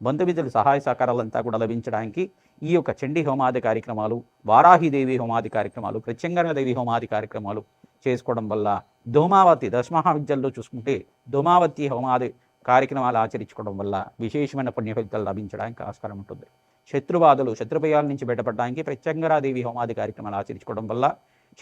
బంధుమిత్రుల సహాయ సహకారాలంతా కూడా లభించడానికి ఈ యొక్క చండీ హోమాది కార్యక్రమాలు వారాహిదేవి హోమాది కార్యక్రమాలు ప్రత్యంగరదేవి హోమాది కార్యక్రమాలు చేసుకోవడం వల్ల ధూమావతి దశమహావిద్యల్లో చూసుకుంటే ధూమావతి హోమాది కార్యక్రమాలు ఆచరించుకోవడం వల్ల విశేషమైన పుణ్య ఫలితాలు లభించడానికి ఆస్కారం ఉంటుంది. శత్రుబాధలు శత్రుభయాల నుంచి బయటపడడానికి ప్రత్యంగరాదేవి హోమాది కార్యక్రమాలు ఆచరించుకోవడం వల్ల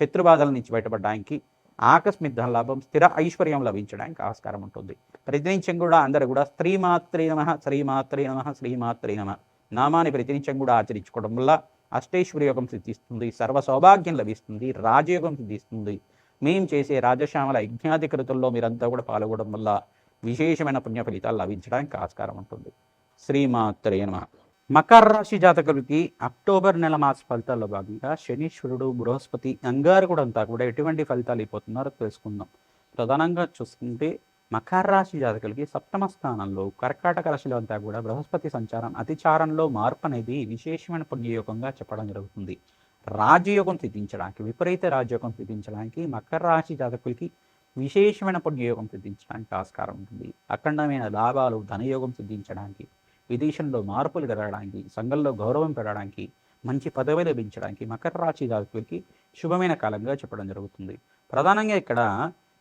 శత్రుబాధల నుంచి బయటపడడానికి ఆకస్మిక ధన లాభం స్థిర ఐశ్వర్యం లభించడానికి ఆస్కారం ఉంటుంది. ప్రతినిత్యం కూడా అందరూ కూడా శ్రీమాత్రే నమ శ్రీమాత్రే నమ శ్రీమాత్రే నమ. నామాన్ని ప్రతినిత్యం కూడా ఆచరించుకోవడం వల్ల అష్టైశ్వర్య యోగం సిద్ధిస్తుంది సర్వ సౌభాగ్యం లభిస్తుంది రాజయోగం సిద్ధిస్తుంది. మేం చేసే రాజశ్యామల యజ్ఞాధికృతుల్లో మీరంతా కూడా పాల్గొనడం వల్ల విశేషమైన పుణ్య ఫలితాలు లభించడానికి ఆస్కారం ఉంటుంది. శ్రీమాత్రే నమ. మకర రాశి జాతకులకి అక్టోబర్ నెల మాస ఫలితాల్లో భాగంగా శనీశ్వరుడు బృహస్పతి అంగారకుడు అంతా కూడా ఎటువంటి ఫలితాలు అయిపోతున్నారో తెలుసుకుందాం. ప్రధానంగా చూసుకుంటే మకర రాశి జాతకులకి సప్తమ స్థానంలో కర్కాటక రాశిలో అంతా కూడా బృహస్పతి సంచారం అతిచారంలో మార్పు అనేది విశేషమైన పుణ్యయోగంగా చెప్పడం జరుగుతుంది. రాజయోగం సిద్ధించడానికి విపరీత రాజయోగం సిద్ధించడానికి మకర రాశి జాతకులకి విశేషమైన పుణ్యయోగం సిద్ధించడానికి ఆస్కారం ఉంటుంది. అఖండమైన లాభాలు ధనయోగం సిద్ధించడానికి విదేశంలో మార్పులు జరగడానికి సంఘంలో గౌరవం పెరగడానికి మంచి పదవి లభించడానికి మకర రాశి జాతకులకి శుభమైన కాలంగా చెప్పడం జరుగుతుంది. ప్రధానంగా ఇక్కడ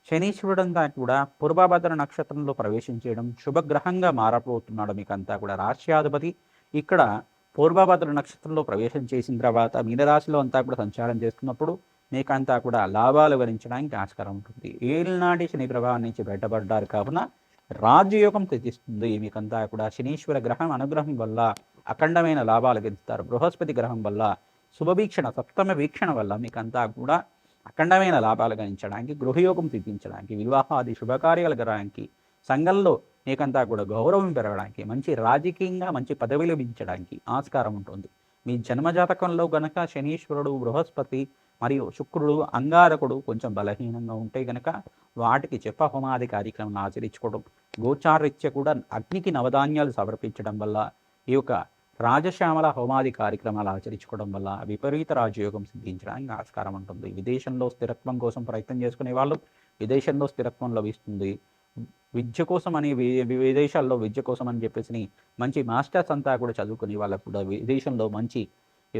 శనీశ్వరుడంతా కూడా పూర్వభద్ర నక్షత్రంలో ప్రవేశం చేయడం శుభగ్రహంగా మారబోతున్నాడు మీకు అంతా కూడా రాశ్యాధిపతి ఇక్కడ పూర్వభద్ర నక్షత్రంలో ప్రవేశం చేసిన తర్వాత మీనరాశిలో అంతా కూడా సంచారం చేస్తున్నప్పుడు మీకంతా కూడా లాభాలు వరించడానికి ఆస్కారం ఉంటుంది. ఏలినాటి శని ప్రభావం నుంచి బయటపడ్డారు కావున రాజయోగం తెచ్చిస్తుంది మీకంతా కూడా శనీశ్వర గ్రహం అనుగ్రహం వల్ల అఖండమైన లాభాలు గెలుస్తారు. బృహస్పతి గ్రహం వల్ల శుభవీక్షణ సప్తమ వీక్షణ వల్ల మీకంతా కూడా అఖండమైన లాభాలు గణించడానికి గృహయోగం తెప్పించడానికి వివాహాది శుభకార్యాలు జరగడానికి సంఘంలో మీకంతా కూడా గౌరవం పెరగడానికి మంచి రాజకీయంగా మంచి పదవి లభించడానికి ఆస్కారం ఉంటుంది. మీ జన్మజాతకంలో గనక శనీశ్వరుడు బృహస్పతి మరియు శుక్రుడు అంగారకుడు కొంచెం బలహీనంగా ఉంటే గనక వాటికి చెప్ప హోమాది కార్యక్రమం ఆచరించుకోవడం గోచారీత్య కూడా అగ్నికి నవధాన్యాలు సమర్పించడం వల్ల ఈ యొక్క రాజశ్యామల హోమాది కార్యక్రమాలు ఆచరించుకోవడం వల్ల విపరీత రాజయోగం సిద్ధించడానికి ఆస్కారం ఉంటుంది. విదేశంలో స్థిరత్వం కోసం ప్రయత్నం చేసుకునే వాళ్ళు విదేశంలో స్థిరత్వం లభిస్తుంది. విద్య కోసం అని విదేశాల్లో విద్య కోసం అని చెప్పేసి మంచి మాస్టర్స్ అంతా కూడా చదువుకునే వాళ్ళకు కూడా విదేశంలో మంచి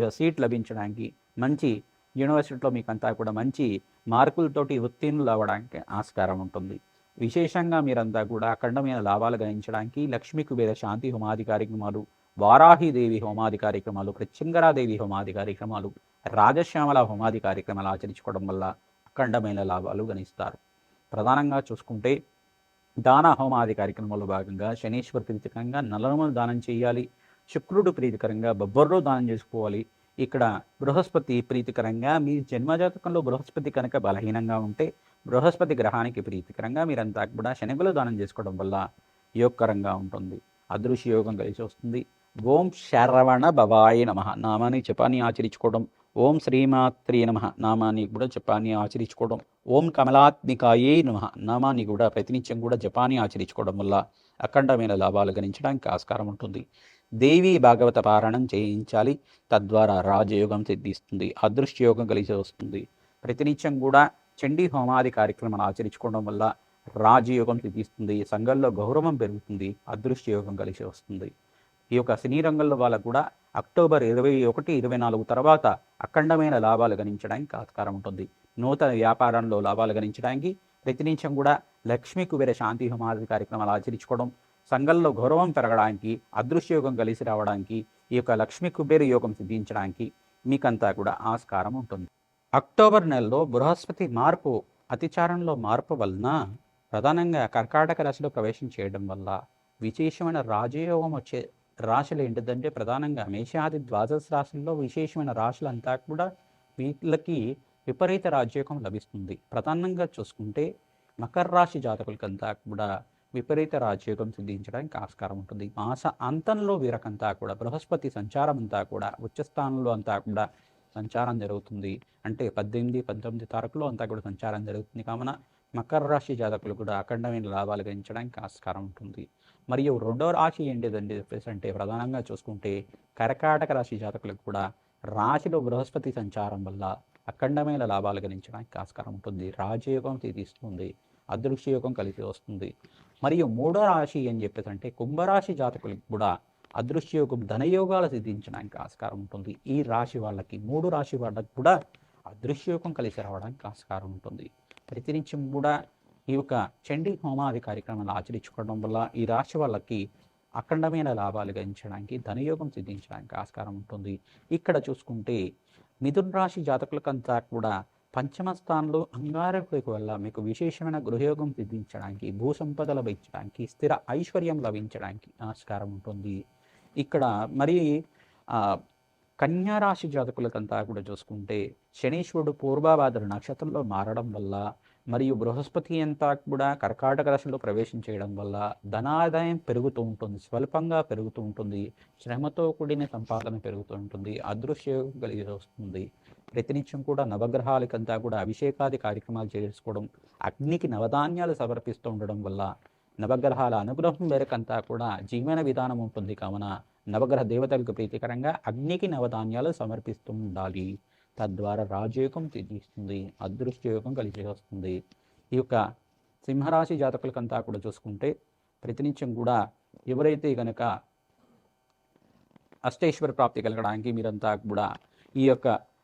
సీట్ లభించడానికి మంచి యూనివర్సిటీలో మీకు అంతా కూడా మంచి మార్కులతోటి ఉత్తీర్ణులు అవ్వడానికి ఆస్కారం ఉంటుంది. విశేషంగా మీరంతా కూడా అఖండమైన లాభాలు గ్రహించడానికి లక్ష్మీ కుబేర శాంతి హోమాది కార్యక్రమాలు వారాహిదేవి హోమాది కార్యక్రమాలు ప్రత్యంగరాదేవి హోమాది కార్యక్రమాలు రాజశ్యామల హోమాది కార్యక్రమాలు ఆచరించుకోవడం వల్ల అఖండమైన లాభాలు గణిస్తారు. ప్రధానంగా చూసుకుంటే దాన హోమాది కార్యక్రమంలో భాగంగా శనీశ్వర ప్రీతికరంగా నలనమలు దానం చేయాలి శుక్రుడు ప్రీతికరంగా బొబ్బర్రు దానం చేసుకోవాలి ఇక్కడ బృహస్పతి ప్రీతికరంగా మీ జన్మజాతకంలో బృహస్పతి కనుక బలహీనంగా ఉంటే బృహస్పతి గ్రహానికి ప్రీతికరంగా మీరంతా కూడా శనగలు దానం చేసుకోవడం వల్ల యోగకరంగా ఉంటుంది. అదృశ్య యోగం కలిసి వస్తుంది. ఓం శరవణ భవాయ నమ. నామాన్ని జపాన్ని ఆచరించుకోవడం ఓం శ్రీమాత్రి నమ. నామాన్ని కూడా జపాన్ని ఆచరించుకోవడం ఓం కమలాత్మికాయే నమ. నామాన్ని కూడా ప్రతినిత్యం కూడా జపాన్ని ఆచరించుకోవడం వల్ల అఖండమైన లాభాలు గణించడానికి ఆస్కారం ఉంటుంది. దేవి భాగవత పారాయణం చేయించాలి. తద్వారా రాజయోగం సిద్ధిస్తుంది. అదృష్టయోగం కలిసి వస్తుంది. ప్రతినిత్యం కూడా చండీ హోమాది కార్యక్రమాలు ఆచరించుకోవడం వల్ల రాజయోగం సిద్ధిస్తుంది. సంఘంలో గౌరవం పెరుగుతుంది. అదృష్టయోగం కలిసి వస్తుంది. ఈ యొక్క సినీ రంగంలో వాళ్ళకు కూడా అక్టోబర్ ఇరవై ఒకటి ఇరవై నాలుగు తర్వాత అఖండమైన లాభాలు గణించడానికి ఆస్కారం ఉంటుంది. నూతన వ్యాపారంలో లాభాలు గణించడానికి ప్రతినిత్యం కూడా లక్ష్మీ కుబేర శాంతి హోమాది కార్యక్రమాలు ఆచరించుకోవడం సంఘంలో గౌరవం పెరగడానికి అదృశ్యయోగం కలిసి రావడానికి ఈ యొక్క లక్ష్మీ కుబేర యోగం సిద్ధించడానికి మీకంతా కూడా ఆస్కారం ఉంటుంది. అక్టోబర్ నెలలో బృహస్పతి మార్పు అతిచారంలో మార్పు వలన ప్రధానంగా కర్కాటక రాశిలో ప్రవేశం చేయడం వల్ల విశేషమైన రాజయోగం వచ్చే రాశులు ఏంటిదంటే ప్రధానంగా మేషాది ద్వాదశ రాశుల్లో విశేషమైన రాశులంతా కూడా వీళ్ళకి విపరీత రాజయోగం లభిస్తుంది. ప్రధానంగా చూసుకుంటే మకర రాశి జాతకులకంతా కూడా విపరీత రాజయోగం సిద్ధించడానికి ఆస్కారం ఉంటుంది. మాస అంతంలో వీరకంతా కూడా బృహస్పతి సంచారం అంతా కూడా ఉచ్చస్థానంలో అంతా కూడా సంచారం జరుగుతుంది. అంటే పద్దెనిమిది పంతొమ్మిది తారీఖులో అంతా కూడా సంచారం జరుగుతుంది. కావున మకర రాశి జాతకులు కూడా అఖండమైన లాభాలు గణించడానికి ఆస్కారం ఉంటుంది. మరియు రెండో రాశి ఏంటిదండి చెప్పేసి అంటే ప్రధానంగా చూసుకుంటే కర్కాటక రాశి జాతకులకు కూడా రాశిలో బృహస్పతి సంచారం వల్ల అఖండమైన లాభాలు గణించడానికి ఆస్కారం ఉంటుంది. రాజయోగం తీస్తుంది అదృశ్యయోగం కలిసి వస్తుంది. మరియు మూడో రాశి అని చెప్పేసి అంటే కుంభరాశి జాతకులకు కూడా అదృష్టయోగం ధనయోగాలు సిద్ధించడానికి ఆస్కారం ఉంటుంది. ఈ రాశి వాళ్ళకి మూడు రాశి వాళ్ళకి కూడా అదృశ్యయోగం కలిసి రావడానికి ఆస్కారం ఉంటుంది. ప్రతినిత్యం కూడా ఈ యొక్క చండీ హోమాది కార్యక్రమాలు ఆచరించుకోవడం వల్ల ఈ రాశి వాళ్ళకి అఖండమైన లాభాలు గణించడానికి ధనయోగం సిద్ధించడానికి ఆస్కారం ఉంటుంది. ఇక్కడ చూసుకుంటే మిథున్ రాశి జాతకులకంతా కూడా పంచమ స్థానంలో అంగారకుడికి వల్ల మీకు విశేషమైన గృహయోగం సిద్ధించడానికి భూ సంపద లభించడానికి స్థిర ఐశ్వర్యం లభించడానికి ఆస్కారం ఉంటుంది. ఇక్కడ మరి కన్యారాశి జాతకులకంతా కూడా చూసుకుంటే శనీశ్వరుడు పూర్వభాద్ర నక్షత్రంలో మారడం వల్ల మరియు బృహస్పతి అంతా కూడా కర్కాటక రాశిలో ప్రవేశం చేయడం వల్ల ధనాదాయం పెరుగుతూ ఉంటుంది స్వల్పంగా పెరుగుతూ ఉంటుంది శ్రమతో కూడిన సంపాదన పెరుగుతూ ఉంటుంది అదృశ్యం కలిగి వస్తుంది. ప్రతినిత్యం కూడా నవగ్రహాలకంతా కూడా అభిషేకాది కార్యక్రమాలు చేసుకోవడం అగ్నికి నవధాన్యాలు సమర్పిస్తూ ఉండడం వల్ల నవగ్రహాల అనుగ్రహం మేరకంతా కూడా జీవన విధానం ఉంటుంది. కావున నవగ్రహ దేవతలకు ప్రీతికరంగా అగ్నికి నవధాన్యాలు సమర్పిస్తూ ఉండాలి. తద్వారా రాజయోగం తీస్తుంది అదృష్టయోగం కలిసి వస్తుంది ఈ యొక్క సింహరాశి జాతకులకంతా కూడా చూసుకుంటే ప్రతినిత్యం కూడా ఎవరైతే కనుక అష్టేశ్వర ప్రాప్తి కలగడానికి మీరంతా కూడా ఈ యొక్క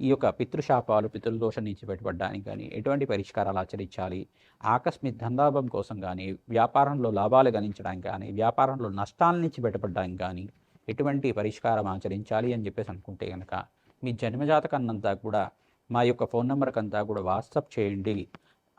ఈ యొక్క పితృశాపాలు పితృదోషం నుంచి బయటపడడానికి కానీ ఎటువంటి పరిష్కారాలు ఆచరించాలి? ఆకస్మిక ధనలాభం కోసం కానీ వ్యాపారంలో లాభాలు గణించడానికి కానీ వ్యాపారంలో నష్టాల నుంచి బయటపడడానికి కానీ ఎటువంటి పరిష్కారం ఆచరించాలి అని చెప్పేసి అనుకుంటే కనుక మీ జన్మజాతకన్నంతా కూడా మా యొక్క ఫోన్ నెంబర్కి అంతా కూడా వాట్సాప్ చేయండి.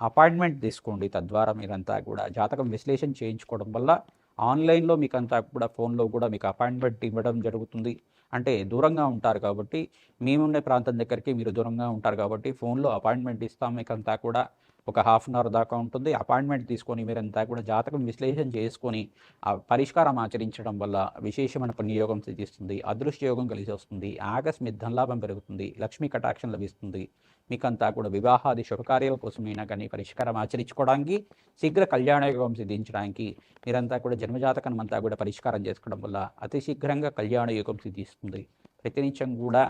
అపాయింట్మెంట్ తీసుకోండి. తద్వారా మీరంతా కూడా జాతకం విశ్లేషణ చేయించుకోవడం వల్ల ఆన్లైన్లో మీకంతా కూడా ఫోన్లో కూడా మీకు అపాయింట్మెంట్ ఇవ్వడం జరుగుతుంది. అంటే దూరంగా ఉంటారు కాబట్టి మేముండే ప్రాంతం దగ్గరికి మీరు దూరంగా ఉంటారు కాబట్టి ఫోన్లో అపాయింట్మెంట్ ఇస్తాం. మీకు అంతా కూడా ఒక హాఫ్ అన్ అవర్ దాకా ఉంటుంది. అపాయింట్మెంట్ తీసుకొని మీరంతా కూడా జాతకం విశ్లేషణ చేసుకొని ఆ పరిష్కారం ఆచరించడం వల్ల విశేషమైన పుణ్యయోగం సిద్ధిస్తుంది. అదృష్టయోగం కలిసి వస్తుంది. ఆకస్మిక ధనలాభం పెరుగుతుంది. లక్ష్మీ కటాక్షం లభిస్తుంది. మీకంతా కూడా వివాహాది శుభకార్యాల కోసమైనా కానీ పరిష్కారం ఆచరించుకోవడానికి శీఘ్ర కళ్యాణయోగం సిద్ధించడానికి మీరంతా కూడా జన్మజాతకం అంతా కూడా పరిష్కారం చేసుకోవడం వల్ల అతి శీఘ్రంగా కళ్యాణయోగం సిద్ధిస్తుంది. ప్రతినిత్యం కూడా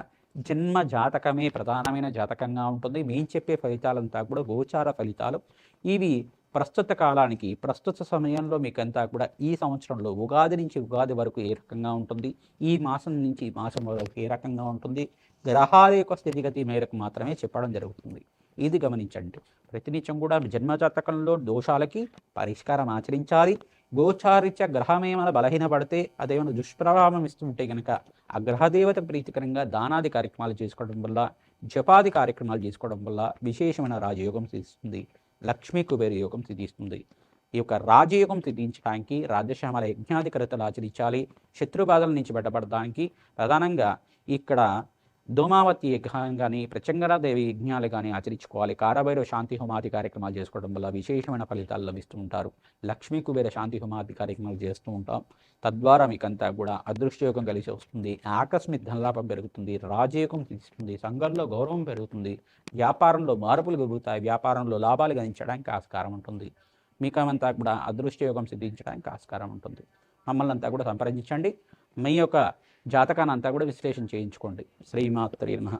జన్మ జాతకమే ప్రధానమైన జాతకంగా ఉంటుంది. మేము చెప్పే ఫలితాలంతా కూడా గోచార ఫలితాలు. ఇవి ప్రస్తుత కాలానికి ప్రస్తుత సమయంలో మీకంతా కూడా ఈ సంవత్సరంలో ఉగాది నుంచి ఉగాది వరకు ఏ రకంగా ఉంటుంది? ఈ మాసం నుంచి మాసం వరకు ఏ రకంగా ఉంటుంది? గ్రహాల యొక్క స్థితిగతి మేరకు మాత్రమే చెప్పడం జరుగుతుంది. ఇది గమనించండి. ప్రతినిత్యం కూడా జన్మజాతకంలో దోషాలకి పరిష్కారం ఆచరించాలి. గోచారిత్య గ్రహం బలహీనపడితే అదేమైనా దుష్ప్రభావం ఇస్తుంటే కనుక ఆ గ్రహదేవత ప్రీతికరంగా దానాది కార్యక్రమాలు చేసుకోవడం వల్ల జపాది కార్యక్రమాలు చేసుకోవడం వల్ల విశేషమైన రాజయోగం సిద్ధిస్తుంది. లక్ష్మీ కుబేర యోగం సిద్ధిస్తుంది. ఈ యొక్క రాజయోగం సిద్ధించడానికి రాజశ్యామల యజ్ఞాధికరతలు ఆచరించాలి. శత్రుబాధల నుంచి బయటపడడానికి ప్రధానంగా ఇక్కడ దోమావతి యజ్ఞం కానీ ప్రచంగరాదేవి యజ్ఞాలు కానీ ఆచరించుకోవాలి. కారభైరవ శాంతి హోమాది కార్యక్రమాలు చేసుకోవడం వల్ల విశేషమైన ఫలితాలు లభిస్తూ ఉంటారు. లక్ష్మీ కుబేర శాంతి హోమాది కార్యక్రమాలు చేస్తూ ఉంటాం. తద్వారా మీకంతా కూడా అదృష్టయోగం కలిసి వస్తుంది. ఆకస్మిక ధనలాభం పెరుగుతుంది. రాజయోగం తీస్తుంది సంఘంలో గౌరవం పెరుగుతుంది. వ్యాపారంలో మార్పులు పెరుగుతాయి. వ్యాపారంలో లాభాలు గణించడానికి ఆస్కారం ఉంటుంది. మీకమంతా కూడా అదృష్టయోగం సిద్ధించడానికి ఆస్కారం ఉంటుంది. మమ్మల్ని అంతా కూడా సంప్రదించండి. మీ యొక్క జాతకాన్ని అంతా కూడా విశ్లేషణ చేయించుకోండి. శ్రీమాత్రి నమ.